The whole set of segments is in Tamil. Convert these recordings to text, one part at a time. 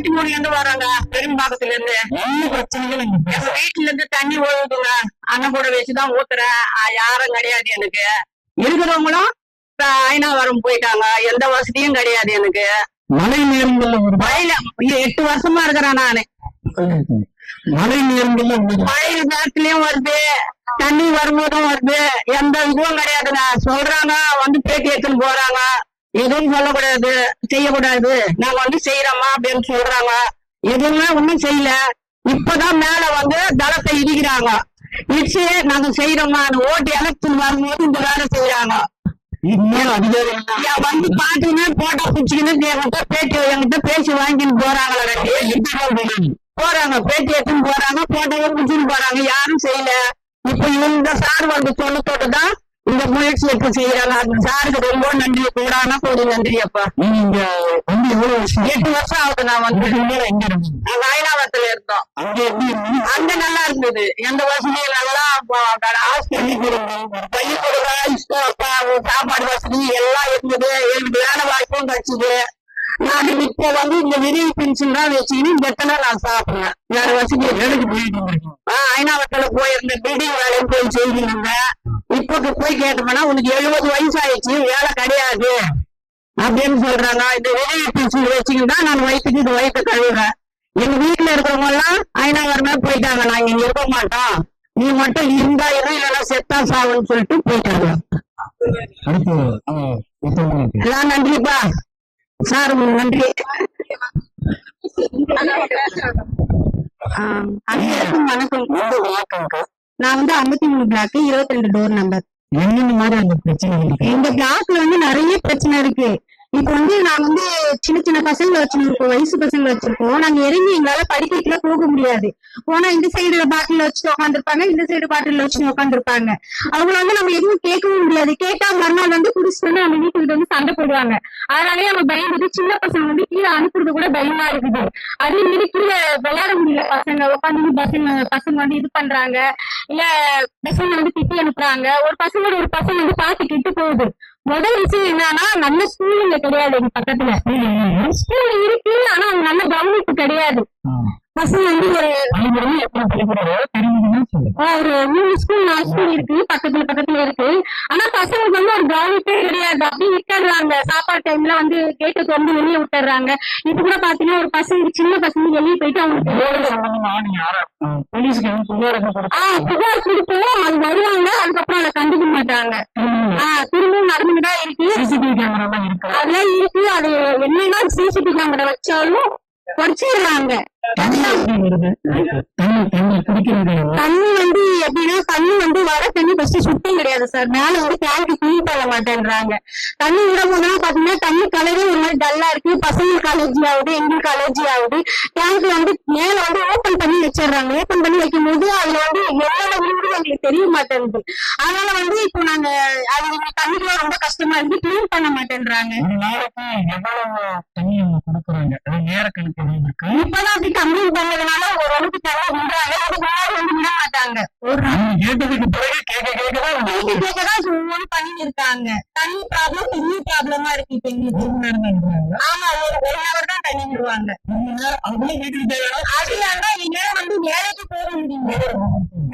தொண்ணூத்தி மூணுல இருந்து வர்றாங்க பெரும்பாக்கத்துல இருந்து என்ன பிரச்சனைகள் எங்க வீட்டுல இருந்து தண்ணி ஒழுகுதுங்க அண்ணன் கூட வச்சுதான் ஊத்துறேன் யாரும் கிடையாது எனக்கு. இருக்கிறவங்களும் அஹ், ஐநாவரம் போயிட்டாங்க. எந்த வசதியும் கிடையாது எனக்கு. மழை நேரங்கள்ல வயல எட்டு வருஷமா இருக்கிறேன் நானு. மழை நேரங்கள்ல மழை நேரத்துலயும் வருது. தண்ணி வரும்போதும் வருது. எந்த இதுவும் கிடையாதுங்க. சொல்றாங்க வந்து பேட்டி எடுத்துன்னு போறாங்க. எதுவும் சொல்லக்கூடாது செய்யக்கூடாது. நாங்க வந்து செய்யறோமா அப்படின்னு சொல்றாங்க. எதுவுமே ஒண்ணும் செய்யல. இப்பதான் மேல வந்து தளத்தை இடிக்கிறாங்க. இடிச்சு நாங்க செய்யறோமா ஓட்டு எலெக்ஷன் வரும்போது இந்த வேலை செய்யறாங்க வந்து பாத்துக்கின்னு போட்டோ பிடிச்சிக்கின்னு என்கிட்ட பேட்டி என்கிட்ட பேசி வாங்கின்னு போறாங்களா போறாங்க பேட்டி எடுத்துன்னு போறாங்க போட்டோவும் பிடிச்சின்னு போறாங்க. யாரும் செய்யல. இப்ப இந்த சார் வந்து சொல்லத்தோடு தான் இந்த முயற்சி எடுத்து செய்யறாங்க? அந்த சாருக்கு ரொம்ப நன்றி. கூடானா கூடி நன்றி அப்பா. நீங்க வந்து எவ்வளவு வருஷம்? எட்டு வருஷம் ஆகுது நான் வந்து. எங்க இருந்தீங்க நாங்க அயனாவரத்துல இருந்தோம். அங்க அங்க நல்லா இருந்தது. எந்த வசதியும் நல்லா ஹாஸ்பிட்டல் பள்ளிக்கூடம் சாப்பாடு வசதி எல்லாம் இருந்தது. எனக்கு வேலை வாய்ப்பும் கிடைச்சது. நான் இப்ப வந்து இந்த விரிவு பென்ஷன் தான் இந்த இடத்துல நான் சாப்பிடுறேன். வேற வசதி வேலைக்கு போயிட்டு ஆஹ் ஐநாவரத்துல போயிருந்த பில்டிங் வேலையும் போய் செய்திருந்த இப்ப போய் கேட்டோம்னா உனக்கு எழுபது வயசு ஆயிடுச்சு வேலை கிடையாது. அப்படின்னு சொல்றாங்க. இந்த பென்ஷன் வச்சுக்கிட்டு தான் நான் வயிற்றுக்கு இது வயிற்று கழுவுறேன். எங்க வீட்டுல இருக்கிறவங்க எல்லாம் ஐநாவரமே போயிட்டாங்க. நாங்க இங்க இருக்க மாட்டோம். நீ மட்டும் இருந்தா இரு இல்லைன்னா செத்தா சாவுன்னு சொல்லிட்டு போயிட்டாங்க. எல்லாம் நன்றிப்பா. சார் நன்றி. அனைவருக்கும் வணக்கம். வணக்கம்க்கா. நான் வந்து ஐம்பத்தி மூணு பிளாக் இருபத்தி ரெண்டு டோர் நம்பர் என்னென்ன மாதிரி அந்த பிரச்சனைகள் இருக்கு? எங்க பிளாக்ல வந்து நிறைய பிரச்சனை இருக்கு. இப்ப வந்து நான் வந்து சின்ன சின்ன பசங்க வச்சிருக்கோம் வயசு பசங்க வச்சிருக்கோம். நாங்க இறங்கி எங்களால படிக்கட்டுல போக முடியாது. போனா இந்த சைடு பாட்டில் வச்சுட்டு உட்காந்துருப்பாங்க இந்த சைடு பாட்டில் வச்சுட்டு உட்காந்துருப்பாங்க அவங்கள வந்து நம்ம எதுவும் கேட்கவும் முடியாது. கேட்டா மறுநாள் வந்து குடிச்சிட்டு வந்து நம்ம வீட்டுக்கு வந்து சண்டை போடுவாங்க. அதனாலயே நம்ம பயந்துட்டு சின்ன பசங்க வந்து கீழே அனுப்புறது கூட பயமா இருக்குது. அதே மாதிரி கீழே விளையாட முடியல பசங்க. உட்காந்து பசங்க பசங்க வந்து இது பண்றாங்க. இல்ல பசங்க வந்து திட்டி அனுப்புறாங்க. ஒரு பசங்களோட ஒரு பசங்க வந்து பார்த்து கெட்டு போகுது. முதல் விஷயம் என்னன்னா நல்ல ஸ்கூல் இங்க கிடையாது எங்க பக்கத்துல. ஸ்கூல் இருக்கு ஆனா அவங்க நல்ல கவனிப்பு கிடையாது. பசங்க வந்து ஒரு பள்ளிக்கூடமே எப்படி ஒரு மூணு ஸ்கூல் நாலு ஸ்கூல் இருக்கு. பக்கத்துல பக்கத்துல இருக்கு. ஆனா பசங்களுக்கு வந்து ஒரு கவனிப்பே கிடையாது. அப்படியே விட்டுறாங்க. சாப்பாடு டைம்ல வந்து கேட்டு திறந்து வெளியே விட்டுறாங்க. கூட பாத்தீங்கன்னா ஒரு பசங்க சின்ன பசங்க வெளியே போயிட்டு அவங்களுக்கு ஆஹ் புகார் கொடுப்போம் அது வருவாங்க. அதுக்கப்புறம் அதை கண்டுக்க மாட்டாங்க. ஆஹ் திரும்பவும் எல்லாம் இருக்கு? அதெல்லாம் இருக்கு. அது என்னன்னா சிசிடிவி கேமரா வச்சாலும் குறைச்சிடுறாங்க தண்ணி வந்து எப்படின்னா தண்ணி வந்து வர தண்ணி ஃபர்ஸ்ட் சுத்தம் கிடையாது சார் மேல வந்து டேங்க் கிளீன் பண்ண மாட்டேன்றாங்க. தண்ணி விட போனா பாத்தீங்கன்னா தண்ணி கலரே ஒரு மாதிரி டல்லா இருக்கு. பசங்களுக்கு அலர்ஜி ஆகுது எங்களுக்கு அலர்ஜி ஆகுது. வந்து மேல வந்து ஓபன் பண்ணி வச்சிடுறாங்க. ஓபன் பண்ணி வைக்கும் போது அதுல வந்து விழுந்து எங்களுக்கு தெரிய மாட்டேங்குது. அதனால வந்து இப்போ நாங்க அது எங்க தண்ணிக்குள்ள ரொம்ப கஷ்டமா இருக்கு. கிளீன் பண்ண மாட்டேன்றாங்க. கொடுக்குறாங்க. அது நேர கணக்கு இருக்கு. இப்பதான் அப்படி கம்ப்ளைண்ட் பண்ணதுனால ஓரளவுக்கு விடுறாங்க அதுக்கு முன்னாடி வந்து விட மாட்டாங்க. ஒரு கேட்டதுக்கு பிறகு கேட்க கேட்கதான் கேட்கதான் ஒவ்வொரு பண்ணிட்டு இருக்காங்க தண்ணி ப்ராப்ளம் தண்ணி ப்ராப்ளமா இருக்கு இப்ப எங்களுக்கு. ஆமா ஒரு ஒரு ஹவர் தான் தண்ணி விடுவாங்க. அவங்களே வீட்டுக்கு தேவையான அது இல்லாம இந்நேரம் வந்து வேலைக்கு போக முடியும்.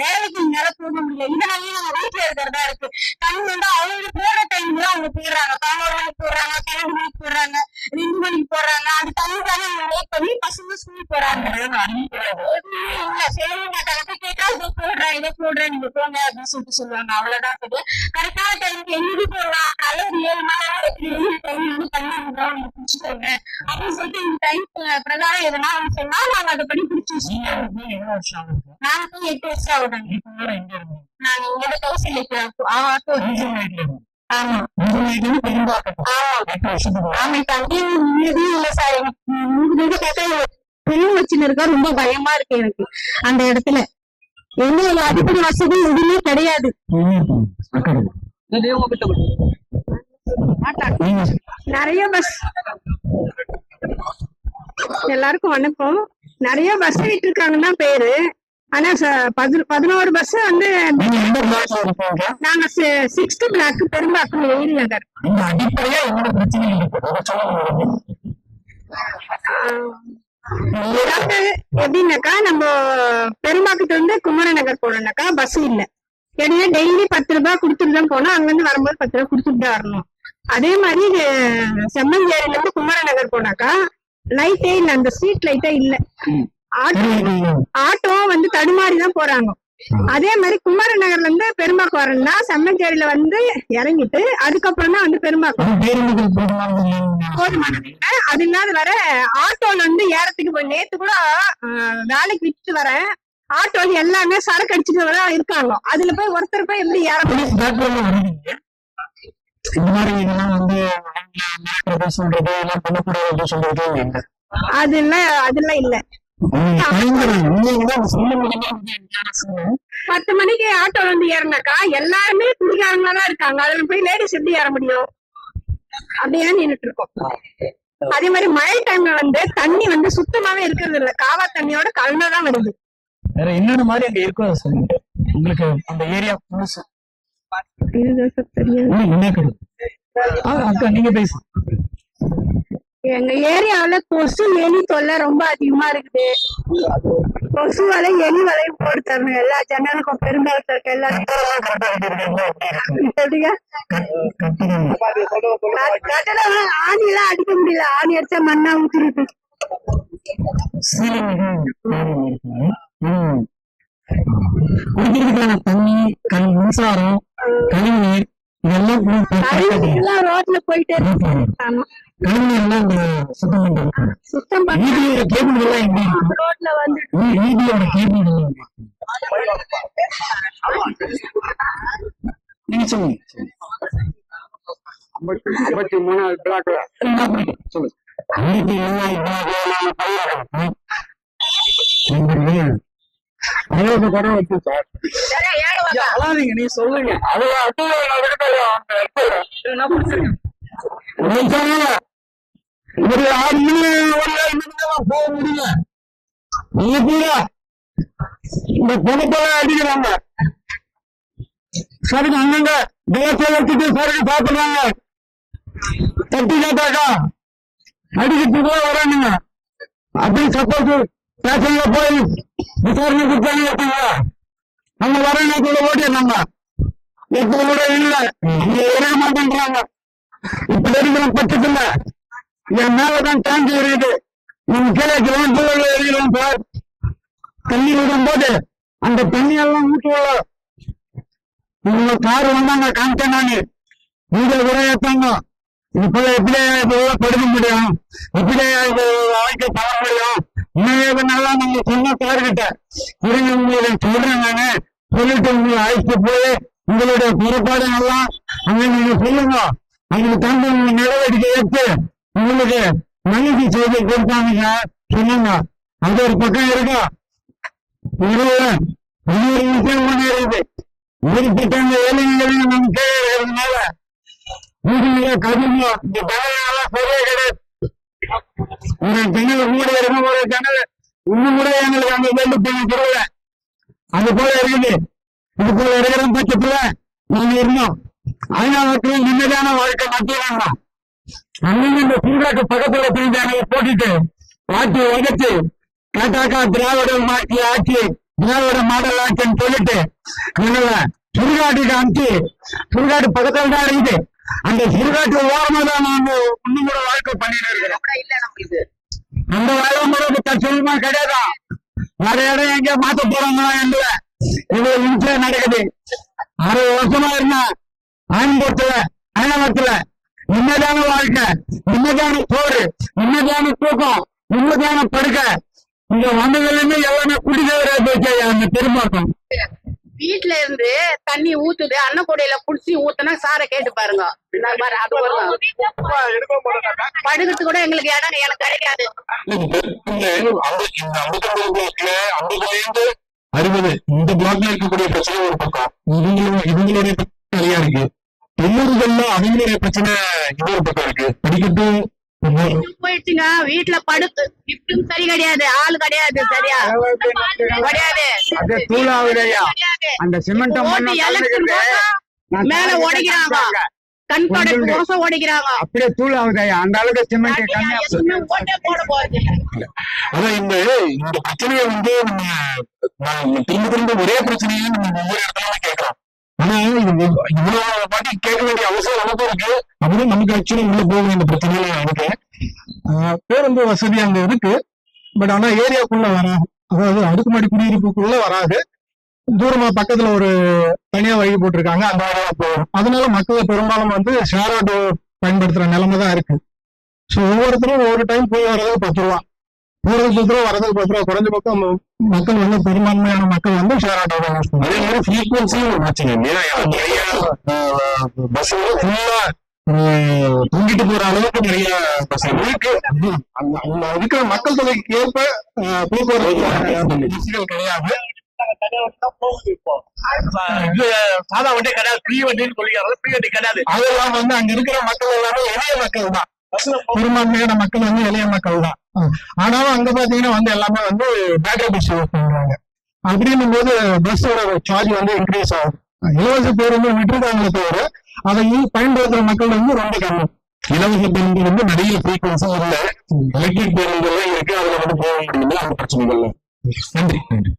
வேலைக்கு இந்நேரம் போக முடியல. இதனாலயே நம்ம வீட்டுல இருக்கிறதா இருக்கு. தண்ணி வந்து அவங்க போற டைம்ல அவங்க போயிடுறாங்க. பதினோரு மணிக்கு போடுறாங்க பன்னெண்டு மணிக்கு போடுறாங்க ரெண்டு மணிக்கு போடுறாங்க அந்த தண்ணி தானே வெயிட் பண்ணி பசங்க ஸ்கூல் போறாங்க. இல்ல செய்ய மாட்டாங்க. கேட்டா இதை போடுறேன் இதை போடுறேன் நீங்க போங்க அப்படின்னு சொல்லிட்டு சொல்லுவாங்க. அவ்வளவுதான் சரி. கரெக்டான டைமுக்கு எங்களுக்கு போடலாம் காலையில ஒரு ஏழு மணி நேரம் டைம் வந்து தண்ணி விடுறோம் நீங்க குடிச்சுக்கோங்க அப்படின்னு சொல்லிட்டு இந்த டைம் பிரகாரம் எதனா சொன்னா நாங்க அதை படி பிடிச்சி நாங்க எட்டு வருஷம் இங்க ஆட்டோ ஆமா. ஆமா. இல்ல சார். எனக்கு கேட்டா பெண் வச்சுன்னு ரொம்ப பயமா இருக்கு எனக்கு. அந்த இடத்துல. எந்த ஒரு அடிப்படை வசதி எதுவுமே கிடையாது. நிறைய பஸ் எல்லாருக்கும் வணக்கம். நிறைய பஸ் விட்டுருக்காங்கன்னு பேரு. ஆனா பதினோரு பஸ் வந்து நீங்க சிக்ஸ்த் பிளாக் பெரும்பாக்கம் ஏரி நகர் இந்த அடிப்படையா என்னோட பிரச்சனை இருக்கு அதை சொல்ல முடியும் அதாவது எப்படின்னாக்கா நம்ம பெரும்பாக்கத்துல இருந்து குமரநகர் போறோம்னாக்கா பஸ் இல்ல. ஏன்னா டெய்லி பத்து ரூபாய் கொடுத்துட்டு தான் போனோம் அங்க இருந்து வரும்போது பத்து ரூபாய் கொடுத்துட்டு தான் வரணும். அதே மாதிரி செம்மஞ்சேரியில இருந்து குமரநகர் போனாக்கா லைட்டே இல்ல. அந்த ஸ்ட்ரீட் லைட்டே இல்ல. ஆட்டோ ஆட்டோ வந்து தடுமாறி தான் போறாங்க. அதே மாதிரி குமரநகர்ல இருந்து பெருமாக்கு வரணும்னா செம்மஞ்சேரியில வந்து இறங்கிட்டு அதுக்கப்புறம் தான் வந்து பேருந்துகள் போதுமானது அது இல்லாத வர ஆட்டோல வந்து ஏறத்துக்கு போய் நேத்து கூட வேலைக்கு விட்டு வரேன். ஆட்டோல எல்லாமே சரக்கு அடிச்சுட்டு வர இருக்காங்க. அதுல போய் ஒருத்தர் போய் எப்படி ஏற இந்த மாதிரி இதெல்லாம் வந்து மிரட்டுறது சொல்றது எல்லாம் பண்ணக்கூடாது சொல்றது அதெல்லாம் அதெல்லாம் இல்ல. பத்து மணிக்கு ஆட்டோல வந்து ஏறினாக்கா எல்லாருமே குடிகாரங்களா தான் இருக்காங்க. அதுல போய் லேடிஸ் எப்படி ஏற முடியும்? அப்படியே நின்னுட்டு இருக்கோம் அதே மாதிரி மழை டைம்ல வந்து தண்ணி வந்து சுத்தமாவே இருக்கிறது இல்ல. காவா தண்ணியோட கலந்துதான் வருது. வேற என்னென்ன மாதிரி அங்க இருக்கும் சொல்லுங்க. உங்களுக்கு அந்த ஏரியா புதுசு. என்ன அக்கா நீங்க பேசு. எங்க ஏரியாவில கொசு எலி தொல்லை ரொம்ப அதிகமா இருக்குது. கொசு வலை எலி வலையும் போட்டு தரணும். எல்லா ஜன்னலுக்கும் பெரும்பாலத்துல இருக்க எல்லா கட்டடம் ஆணி எல்லாம் அடிக்க முடியல. ஆணி அடிச்சா மண்ணா ஊத்திருக்கு தண்ணி மின்சாரம் கழிவு இதெல்லாம் ரோட்ல போயிட்டே சுத்தம் ரோட்ல வந்து? நீங்க சொல்லுங்க. ஐம்பத்தி மூணாவது பிளாக்ல சொல்லுங்க இருபது குடம் வச்சு சார். அழாதீங்க நீ சொல்லுங்க. அது பிடிச்சிருக்கேன். ஒரு ஆறு மணி ஒரு ஏழு மணிக்கு தான் போக முடியும் நீங்க கூட இந்த பொண்ணை அடிக்கிறாங்க. சரக்கு அங்கங்க கேஸ் வச்சுட்டு சரக்கு சாப்பிடுறாங்க தட்டி கேட்டாக்கா. அடிக்கிட்டு கூட வரானுங்க. அப்படி சப்போஸ் ஸ்டேஷன்ல போய். விசாரணை கொடுத்தாங்க வச்சுங்களா அவங்க வரணுக்குள்ள ஓட்டிடுறாங்க. இப்ப கூட இல்ல. ஒரே இருக்க மாட்டேன்றாங்க இப்ப இருக்கிற பட்சத்துல என் மேலதான் டேங்க் இருக்குது. நீங்க கீழே கிலோமீட்டர்ல இருக்கிறோம் சார். தண்ணி விடும் போது அந்த தண்ணி எல்லாம் ஊற்றுவல உங்க கார் வந்தாங்க காமிச்சேன் நானு. வீடியோ கூட இப்ப எப்படி இதெல்லாம் படுக்க முடியும்? எப்படி இது வாழ்க்கை முடியும் நல்லா நீங்க சொன்ன சார் இருங்க உங்களுக்கு சொல்றேன் நானு. சொல்லிட்டு உங்களை அழைச்சிட்டு போய் உங்களுடைய குறைபாடு எல்லாம் அங்க நீங்க சொல்லுங்க. அதுக்கு தந்து உங்க நடவடிக்கை எடுத்து உங்களுக்கு மன்னிப்பு செய்தி கொடுத்தாங்க சொன்னாங்க அது ஒரு பக்கம் இருக்கும் இன்னொரு இன்னொரு விஷயம் ஒண்ணு இருக்குது. குறிப்பிட்ட அந்த ஏழைங்களுக்கு நம்ம கேட்கறதுனால இருக்கிறதுனால கடுமையா இந்த ஜனலாம் சரியா கிடையாது ஒரு ஜன்னல் மூடி இருக்கும் ஒரு இன்னும் கூட எங்களுக்கு அந்த வெள்ளி பண்ணி தெரியல அது போல இருக்குது. இது போல இருக்கிற பட்சத்துல நீங்க இருந்தோம். அதனால நிம்மதியான வாழ்க்கை மத்தியிலாங்க அன்னைக்கு இந்த சீராட்டு பக்கத்துல பிரிஞ்சாங்க போட்டுட்டு பாட்டி உடைச்சு கேட்டாக்கா திராவிட மாற்றி ஆட்சி திராவிட மாடல் ஆட்சின்னு சொல்லிட்டு எங்களை சுடுகாட்டுக்கு அனுப்பிச்சு சுடுகாட்டு பக்கத்துல தான் இருக்குது. அந்த சுடுகாட்டு ஓரமா தான் நாங்க இன்னும் கூட வாழ்க்கை பண்ணிட்டு இருக்கிறோம். அந்த வேலை முறைக்கு தற்செயலமா கிடையாது? வேற இடம் எங்க மாத்த போறாங்களா எங்களை? இவ்வளவு நிமிஷம் நடக்குது. அறுபது வருஷமா இருந்தா ஆயம்பூர்த்துல அயனவரத்துல நிம்மதியான வாழ்க்கை நிம்மதியான சோறு நிம்மதியான தூக்கம் நிம்மதியான படுக்கை. இங்க வந்ததுல இருந்து எல்லாமே குடிதவரா போச்சு அந்த பெரும்பாக்கம். வீட்ல இருந்து தண்ணி ஊத்துது அன்னக்கூடையில புடிச்சு ஊத்துனா சாரை கேட்டு பாருங்க. இந்த மாதிரி அது வரும் படுக்கிறதுக்கு கூட எங்களுக்கு இடம் எனக்கு கிடைக்காது. அறுபது இந்த பிளாக்ல இருக்கக்கூடிய பிரச்சனை ஒரு பக்கம். இவங்களோட இவங்களுடைய பிரச்சனை நிறைய இருக்கு. தொண்ணூறுகள்ல அவங்களுடைய பிரச்சனை இன்னொரு பக்கம் இருக்கு. படிக்கட்டு போயிடுச்சுங்க? வீட்டுல படுத்து லிப்டும் சரி கிடையாது. ஆள் கிடையாது சரியா? கிடையாது. அந்த சிமெண்ட் மேல உடைக்கிறாங்க கண் படைப்பு மோசம் ஓடிக்கிறாங்க. அப்படியே தூள் ஆகுதாயா அந்த அளவுக்கு சிமெண்ட். அதான் இந்த இந்த பிரச்சனையை வந்து நம்ம திரும்ப திரும்ப ஒரே பிரச்சனையை நம்ம ஒவ்வொரு இடத்துல கேட்கிறோம். ஆனா இது இவ்வளவு பாட்டி கேட்க வேண்டிய அவசியம் நமக்கும் இருக்கு. அப்படின்னு நமக்கு ஆக்சுவலி உள்ள போக வேண்டிய பிரச்சனையில இருக்கு. ஆஹ் பேருந்து வசதி அங்க இருக்கு. பட் ஆனா ஏரியாக்குள்ள வராது. அதாவது அடுக்குமாடி குடியிருப்புக்குள்ள வராது. தூரமா பக்கத்துல ஒரு தனியா வழி போட்டிருக்காங்க அந்த வழியா போகும் அதனால மக்கள் பெரும்பாலும் வந்து ஷேர் ஆட்டோ பயன்படுத்துற நிலைமை தான் இருக்கு. ஸோ ஒவ்வொருத்தரும் ஒவ்வொரு டைம் போய் வர்றதுக்கு பத்து ரூபா. பத்து ரூபா வரதுக்கு ரூபா குறைஞ்ச பக்கம் மக்கள் வந்து பெரும்பான்மையான மக்கள் வந்து ஷேர் ஆட்டோ தான் யூஸ் பண்ணுவாங்க அதே மாதிரி ஃப்ரீக்வன்சியும் இல்லையா நிறைய பஸ் ஃபுல்லா தூங்கிட்டு போற அளவுக்கு நிறைய பஸ் இருக்கு. அந்த இருக்கிற மக்கள் தொகைக்கு ஏற்ப போக்குவரத்து கிடையாது. சாதா வண்டி கிடையாது. ஃப்ரீ வண்டின்னு சொல்லிக்கிறாங்க. ஃப்ரீ வண்டி கிடையாது. அதெல்லாம் வந்து அங்க இருக்கிற மக்கள் எல்லாமே எளிய மக்கள் தான். பெரும்பான்மையான மக்கள் வந்து எளிய மக்கள் தான் ஆனாலும் அங்க பாத்தீங்கன்னா வந்து எல்லாமே வந்து பேட்டரி பஸ் யூஸ் பண்றாங்க. அப்படின்னும் போது பஸ்ஸோட சார்ஜ் வந்து இன்க்ரீஸ் ஆகும் இலவச பேருந்து விட்டுருக்காங்களே தவிர அதை பயன்படுத்துற மக்கள் வந்து ரொம்ப கம்மி. இலவச பேருந்து வந்து நிறைய ஃப்ரீக்வன்சி இல்ல. எலக்ட்ரிக் பேருந்து எல்லாம் இருக்கு. அதுல வந்து போக முடியல. அந்த பிரச்சனைகள் நன்றி நன்றி.